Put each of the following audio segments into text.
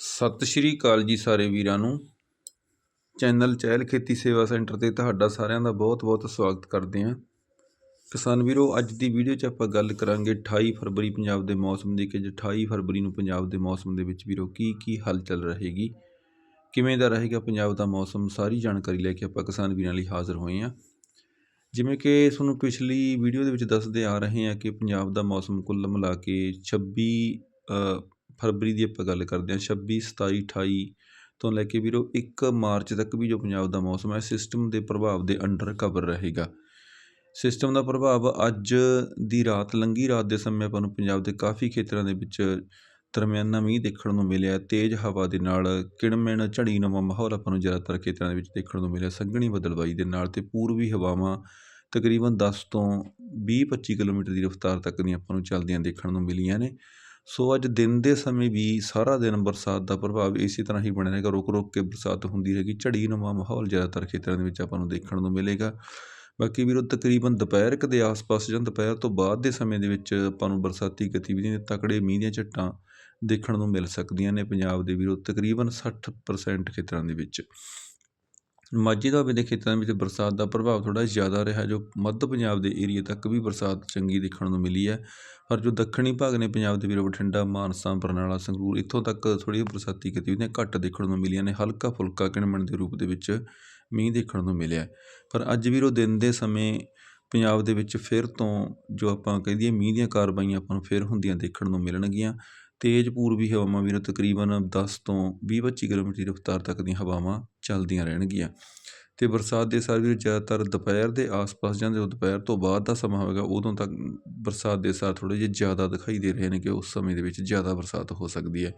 ਸਤਿ ਸ਼੍ਰੀ ਅਕਾਲ ਜੀ ਸਾਰੇ ਵੀਰਾਂ ਨੂੰ। ਚੈਨਲ ਚਹਿਲ ਖੇਤੀ ਸੇਵਾ ਸੈਂਟਰ ਤੇ ਤੁਹਾਡਾ ਸਾਰਿਆਂ ਦਾ ਬਹੁਤ-ਬਹੁਤ ਸਵਾਗਤ ਕਰਦੇ ਹਾਂ। ਕਿਸਾਨ ਵੀਰੋ, ਅੱਜ ਦੀ ਵੀਡੀਓ 'ਚ ਆਪਾਂ ਗੱਲ ਕਰਾਂਗੇ 28 ਫਰਵਰੀ ਪੰਜਾਬ ਦੇ ਮੌਸਮ ਦੀ ਕਿ ਅੱਜ 28 ਫਰਵਰੀ ਨੂੰ ਪੰਜਾਬ ਦੇ ਮੌਸਮ ਦੇ ਵਿੱਚ ਵੀਰੋ ਕੀ ਕੀ ਹਲਚਲ ਰਹੇਗੀ, ਕਿਵੇਂ ਦਾ ਰਹੇਗਾ ਪੰਜਾਬ ਦਾ ਮੌਸਮ, ਸਾਰੀ ਜਾਣਕਾਰੀ ਲੈ ਕੇ ਆਪਾਂ ਕਿਸਾਨ ਵੀਰਾਂ ਲਈ ਹਾਜ਼ਰ ਹੋਏ ਹਾਂ। ਜਿਵੇਂ ਕਿ ਤੁਹਾਨੂੰ ਪਿਛਲੀ ਵੀਡੀਓ ਦੇ ਵਿੱਚ ਦੱਸਦੇ ਆ ਰਹੇ ਹਾਂ ਕਿ ਪੰਜਾਬ ਦਾ ਮੌਸਮ ਕੁੱਲ ਮਿਲਾ ਕੇ 26 ਫਰਵਰੀ ਦੀ ਆਪਾਂ ਗੱਲ ਕਰਦੇ ਹਾਂ 26 27 28 ਤੋਂ ਲੈ ਕੇ ਵੀਰੋ 1 ਮਾਰਚ ਤੱਕ ਵੀ ਜੋ ਪੰਜਾਬ ਦਾ ਮੌਸਮ ਹੈ ਸਿਸਟਮ ਦੇ ਪ੍ਰਭਾਵ ਦੇ ਅੰਡਰ ਕਵਰ ਰਹੇਗਾ। ਸਿਸਟਮ ਦਾ ਪ੍ਰਭਾਵ ਅੱਜ ਦੀ ਰਾਤ ਲੰਗੀ ਰਾਤ ਦੇ ਸਮੇਂ ਆਪਾਂ ਨੂੰ ਪੰਜਾਬ ਦੇ ਕਾਫੀ ਖੇਤਰਾਂ ਦੇ ਵਿੱਚ ਦਰਮਿਆਨਾ ਮੀਂਹ ਦੇਖਣ ਨੂੰ ਮਿਲਿਆ ਤੇਜ਼ ਹਵਾ ਦੇ ਨਾਲ ਕਿਣਮਿਣ ਨਵਾਂ ਮਾਹੌਲ ਆਪਾਂ ਨੂੰ ਜ਼ਿਆਦਾਤਰ ਖੇਤਰਾਂ ਦੇ ਵਿੱਚ ਦੇਖਣ ਨੂੰ ਮਿਲਿਆ ਸੰਘਣੀ ਬਦਲਵਾਈ ਦੇ ਨਾਲ ਤੇ ਪੂਰਬੀ ਹਵਾਵਾਂ ਤਕਰੀਬਨ 10 ਤੋਂ 20-25 ਕਿਲੋਮੀਟਰ ਦੀ ਰਫ਼ਤਾਰ ਤੱਕ ਦੀਆਂ ਆਪਾਂ ਨੂੰ ਚੱਲਦੀਆਂ ਦੇਖਣ ਨੂੰ ਮਿਲੀਆਂ ਨੇ। ਸੋ ਅੱਜ ਦਿਨ ਦੇ ਸਮੇਂ ਵੀ ਸਾਰਾ ਦਿਨ ਬਰਸਾਤ ਦਾ ਪ੍ਰਭਾਵ ਇਸੇ ਤਰ੍ਹਾਂ ਹੀ ਬਣਿਆ ਰਹੇਗਾ। ਰੁਕ ਰੁਕ ਕੇ ਬਰਸਾਤ ਹੁੰਦੀ ਰਹੇਗੀ। ਝੜੀਨੁਮਾ ਮਾਹੌਲ ਜ਼ਿਆਦਾਤਰ ਖੇਤਰਾਂ ਦੇ ਵਿੱਚ ਆਪਾਂ ਨੂੰ ਦੇਖਣ ਨੂੰ ਮਿਲੇਗਾ। ਬਾਕੀ ਵੀਰੋ, ਤਕਰੀਬਨ ਦੁਪਹਿਰ ਕੁ ਦੇ ਆਸ-ਪਾਸ ਜਾਂ ਦੁਪਹਿਰ ਤੋਂ ਬਾਅਦ ਦੇ ਸਮੇਂ ਦੇ ਵਿੱਚ ਆਪਾਂ ਨੂੰ ਬਰਸਾਤੀ ਗਤੀਵਿਧੀਆਂ ਦੇ ਤਕੜੇ ਮੀਂਹ ਦੀਆਂ ਝੱਟਾਂ ਦੇਖਣ ਨੂੰ ਮਿਲ ਸਕਦੀਆਂ ਨੇ ਪੰਜਾਬ ਦੇ ਵੀਰੋ, ਤਕਰੀਬਨ 60% ਖੇਤਰਾਂ ਦੇ ਵਿੱਚ। ਮਾਝੇ ਦੁਆਬੇ ਦੇ ਖੇਤਰਾਂ ਵਿੱਚ ਬਰਸਾਤ ਦਾ ਪ੍ਰਭਾਵ ਥੋੜ੍ਹਾ ਜ਼ਿਆਦਾ ਰਿਹਾ, ਜੋ ਮੱਧ ਪੰਜਾਬ ਦੇ ਏਰੀਏ ਤੱਕ ਵੀ ਬਰਸਾਤ ਚੰਗੀ ਦੇਖਣ ਨੂੰ ਮਿਲੀ ਹੈ। ਪਰ ਜੋ ਦੱਖਣੀ ਭਾਗ ਨੇ ਪੰਜਾਬ ਦੇ ਵੀਰੋ, ਬਠਿੰਡਾ, ਮਾਨਸਾ, ਬਰਨਾਲਾ, ਸੰਗਰੂਰ, ਇੱਥੋਂ ਤੱਕ ਥੋੜ੍ਹੀ ਬਰਸਾਤੀ ਗਤੀਵਿਧੀਆਂ ਘੱਟ ਦੇਖਣ ਨੂੰ ਮਿਲੀਆਂ ਨੇ, ਹਲਕਾ ਫੁਲਕਾ ਕਿਣਮਣ ਦੇ ਰੂਪ ਦੇ ਵਿੱਚ ਮੀਂਹ ਦੇਖਣ ਨੂੰ ਮਿਲਿਆ ਪਰ ਅੱਜ ਵੀਰੋ, ਦਿਨ ਦੇ ਸਮੇਂ ਪੰਜਾਬ ਦੇ ਵਿੱਚ ਫਿਰ ਤੋਂ ਜੋ ਆਪਾਂ ਕਹਿ ਮੀਂਹ ਦੀਆਂ ਕਾਰਵਾਈਆਂ ਆਪਾਂ ਨੂੰ ਫਿਰ ਹੁੰਦੀਆਂ ਦੇਖਣ ਨੂੰ ਮਿਲਣਗੀਆਂ। ਤੇਜ਼ ਪੂਰਬੀ ਹਵਾਵਾਂ ਵੀਰੋ ਤਕਰੀਬਨ 10 ਤੋਂ 20-25 ਕਿਲੋਮੀਟਰ ਦੀ ਰਫ਼ਤਾਰ ਤੱਕ ਦੀਆਂ ਹਵਾਵਾਂ ਚੱਲਦੀਆਂ ਰਹਿਣਗੀਆਂ। ਤੇ ਬਰਸਾਤ ਦੇ ਸਾਰ ਵੀ ਜ਼ਿਆਦਾਤਰ ਦੁਪਹਿਰ ਦੇ ਆਸ-ਪਾਸ ਜਾਂ ਜਦੋਂ ਦੁਪਹਿਰ ਤੋਂ ਬਾਅਦ ਦਾ ਸਮਾਂ ਹੋਵੇਗਾ, ਉਦੋਂ ਤੱਕ ਬਰਸਾਤ ਦੇ ਸਾਰ ਥੋੜ੍ਹੇ ਜਿਹੇ ਜ਼ਿਆਦਾ ਦਿਖਾਈ ਦੇ ਰਹੇ ਨੇ ਕਿ ਉਸ ਸਮੇਂ ਦੇ ਵਿੱਚ ਜ਼ਿਆਦਾ ਬਰਸਾਤ ਹੋ ਸਕਦੀ ਹੈ।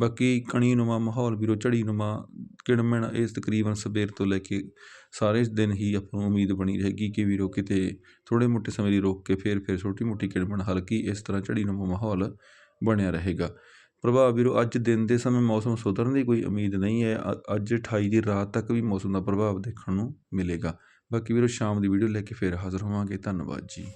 ਬਾਕੀ ਕਣੀਨੁਮਾ ਮਾਹੌਲ ਵੀਰੋ, ਝੜੀਨੁਮਾ ਕਿਣਮਿਣ ਇਸ ਤਕਰੀਬਨ ਸਵੇਰ ਤੋਂ ਲੈ ਕੇ ਸਾਰੇ ਦਿਨ ਹੀ ਆਪਾਂ ਨੂੰ ਉਮੀਦ ਬਣੀ ਰਹੇਗੀ ਕਿ ਵੀਰੋ ਕਿਤੇ ਥੋੜ੍ਹੇ ਮੋਟੇ ਸਮੇਂ ਲਈ ਰੋਕ ਕੇ ਫਿਰ ਫਿਰ ਛੋਟੀ ਮੋਟੀ ਕਿਣਮਿਣ ਹਲਕੀ ਇਸ ਤਰ੍ਹਾਂ ਝੜੀਨੁਮਾ ਮਾਹੌਲ ਬਣਿਆ ਰਹੇਗਾ। ਪ੍ਰਭਾਵ ਵੀਰੋ, ਅੱਜ ਦਿਨ ਦੇ ਸਮੇਂ ਮੌਸਮ ਸੁਧਰਨ ਦੀ ਕੋਈ ਉਮੀਦ ਨਹੀਂ ਹੈ। ਅ- ਅੱਜ 28 ਦੀ ਰਾਤ ਤੱਕ ਵੀ ਮੌਸਮ ਦਾ ਪ੍ਰਭਾਵ ਦੇਖਣ ਨੂੰ ਮਿਲੇਗਾ। ਬਾਕੀ ਵੀਰੋ, ਸ਼ਾਮ ਦੀ ਵੀਡੀਓ ਲੈ ਕੇ ਫਿਰ ਹਾਜ਼ਰ ਹੋਵਾਂਗੇ। ਧੰਨਵਾਦ ਜੀ।